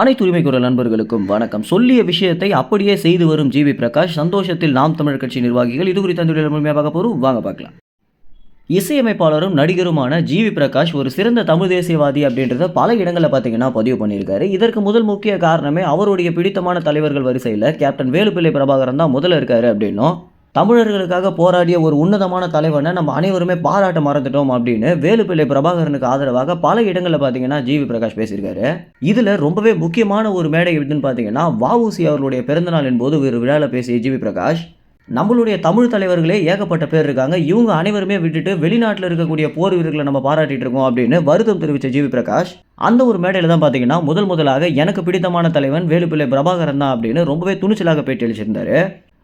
அனைத்து உரிமை குரல் நண்பர்களுக்கும் வணக்கம். சொல்லிய விஷயத்தை அப்படியே செய்து வரும் ஜிவி பிரகாஷ் சந்தோஷத்தில் நாம் தமிழர் கட்சி நிர்வாகிகள் இது குறித்த அந்த முழுமையாக பார்க்க போகிறோம் வாங்க பார்க்கலாம். இசையமைப்பாளரும் நடிகருமான ஜிவி பிரகாஷ் ஒரு சிறந்த தமிழ் தேசியவாதி அப்படின்றத பல இடங்களில் பார்த்தீங்கன்னா பதிவு பண்ணியிருக்காரு. இதற்கு முதல் முக்கிய காரணமே அவருடைய பிடித்தமான தலைவர்கள் வரிசையில் கேப்டன் வேலுப்பிள்ளை பிரபாகரன் தான் முதல்ல இருக்காரு அப்படின்னும் தமிழர்களுக்காக போராடிய ஒரு உன்னதமான தலைவனை நம்ம அனைவருமே பாராட்ட மறந்துட்டோம் அப்படின்னு வேலுப்பிள்ளை பிரபாகரனுக்கு ஆதரவாக பல இடங்களில் பார்த்தீங்கன்னா ஜிவி பிரகாஷ் பேசியிருக்காரு. இதில் ரொம்பவே முக்கியமான ஒரு மேடை எப்படின்னு பார்த்தீங்கன்னா வஉசி அவர்களுடைய பிறந்தநாளின் போது ஒரு விழாவில் பேசிய ஜிவி பிரகாஷ். நம்மளுடைய தமிழ் தலைவர்களே ஏகப்பட்ட பேர் இருக்காங்க. இவங்க அனைவருமே விட்டுட்டு வெளிநாட்டில் இருக்கக்கூடிய போர் வீரர்களை நம்ம பாராட்டிட்டு இருக்கோம் அப்படின்னு வருத்தம் தெரிவித்த ஜிவி பிரகாஷ். அந்த ஒரு மேடையில் தான் பார்த்தீங்கன்னா முதல் முதலாக எனக்கு பிடித்தமான தலைவன் வேலுப்பிள்ளை பிரபாகரன் தான் அப்படின்னு ரொம்பவே துணிச்சலாக பேட்டி அளிச்சிருந்தாரு.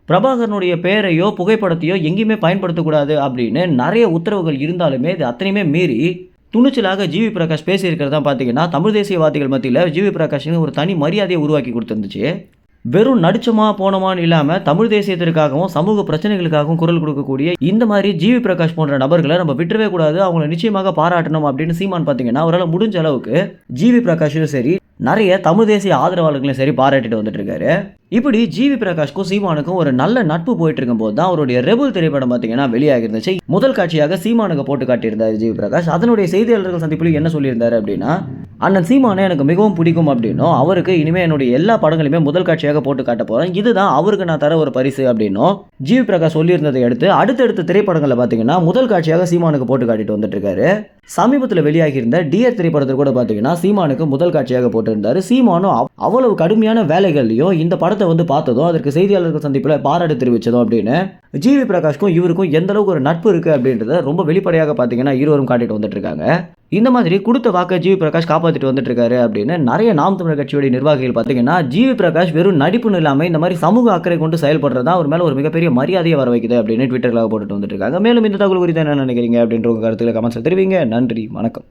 பிரபாகரனுடைய பெயரையோ புகைப்படத்தையோ எங்கேயுமே பயன்படுத்தக்கூடாது அப்படின்னு நிறைய உத்தரவுகள் இருந்தாலுமே இது அத்தனையுமே மீறி துணிச்சலாக ஜிவி பிரகாஷ் பேசியிருக்கிறதா பார்த்தீங்கன்னா தமிழ் தேசியவாதிகள் மத்தியில் ஜிவி பிரகாஷ்னு ஒரு தனி மரியாதையை உருவாக்கி கொடுத்துருந்துச்சு. வெறும் நடிச்சமா போனோமான்னு இல்லாமல் தமிழ் தேசியத்திற்காகவும் சமூக பிரச்சனைகளுக்காகவும் குரல் கொடுக்கக்கூடிய இந்த மாதிரி ஜிவி பிரகாஷ் போன்ற நபர்களை நம்ம விட்டுறவே கூடாது. அவங்கள நிச்சயமாக பாராட்டணும் அப்படின்னு சீமான் பார்த்தீங்கன்னா அவரால் முடிஞ்ச அளவுக்கு ஜிவி பிரகாஷும் சரி நிறைய தமிழ் தேசிய ஆதரவாளர்களையும் சரி பாராட்டிட்டு வந்துட்டு இருக்காரு. இப்படி ஜிவி பிரகாஷ்க்கும் சீமானுக்கும் ஒரு நல்ல நட்பு போயிட்டு இருக்கும்போது தான் அவருடைய ரெபுல் திரைப்படம் பார்த்தீங்கன்னா வெளியாகி இருந்துச்சு முதல் காட்சியாக சீமானுக்கு போட்டு காட்டியிருந்தார் ஜிவி பிரகாஷ். அதனுடைய செய்தியாளர்கள் சந்திப்பில் என்ன சொல்லியிருந்தாரு அப்படின்னா அண்ணன் சீமானே எனக்கு மிகவும் பிடிக்கும் அப்படின்னும் அவருக்கு இனிமேல் என்னுடைய எல்லா படங்களையுமே முதல் காட்சியாக போட்டு காட்ட போகிறேன் இதுதான் அவருக்கு நான் தர ஒரு பரிசு அப்படின்னும். ஜிவி பிரகாஷ் சொல்லியிருந்ததை அடுத்து அடுத்தடுத்த திரைப்படங்களில் பார்த்தீங்கன்னா முதல் காட்சியாக சீமானுக்கு போட்டு காட்டிட்டு வந்துட்டுருக்காரு. சமீபத்தில் வெளியாகியிருந்த டிஆர் திரைப்படத்தில் கூட பார்த்தீங்கன்னா சீமானுக்கு முதல் காட்சியாக போட்டிருந்தார். சீமானும் அவ்வளவு கடுமையான வேலைகள்லையும் இந்த படத்தை வந்து பார்த்ததும் அதற்கு செய்தியாளர்கள் சந்திப்பில் பாராட்டு தெரிவித்ததும் அப்படின்னு ஜிவி பிரகாஷ்க்கும் இவருக்கும் எந்த அளவுக்கு ஒரு நட்பு இருக்குது அப்படின்றத ரொம்ப வெளிப்படையாக பார்த்தீங்கன்னா இருவரும் காட்டிட்டு வந்துட்டு இருக்காங்க இந்த மாதிரி கொடுத்த வாக்கை ஜிவி பிரகாஷ் காப்பாற்றிட்டு வந்துட்டு இருக்காரு அப்படின்னு நிறைய நாம் தமிழர் கட்சியுடைய நிர்வாகிகள் பார்த்தீங்கன்னா ஜிவி பிரகாஷ் வெறும் நடிப்புன்னு இல்லாமல் இந்த மாதிரி சமூக அக்கறை கொண்டு செயல்படுறதா அவர் மேலே ஒரு மிகப்பெரிய மரியாதையை வர வைக்குது அப்படின்னு ட்விட்டரில் போட்டுட்டு வந்துட்டு இருக்காங்க. மேலும் இந்த தகவல் குறித்து என்ன நினைக்கிறீங்க அப்படின்ற உங்கள் கருத்துக்களை கமெண்ட்ஸில் தெரிவிங்க. நன்றி. வணக்கம்.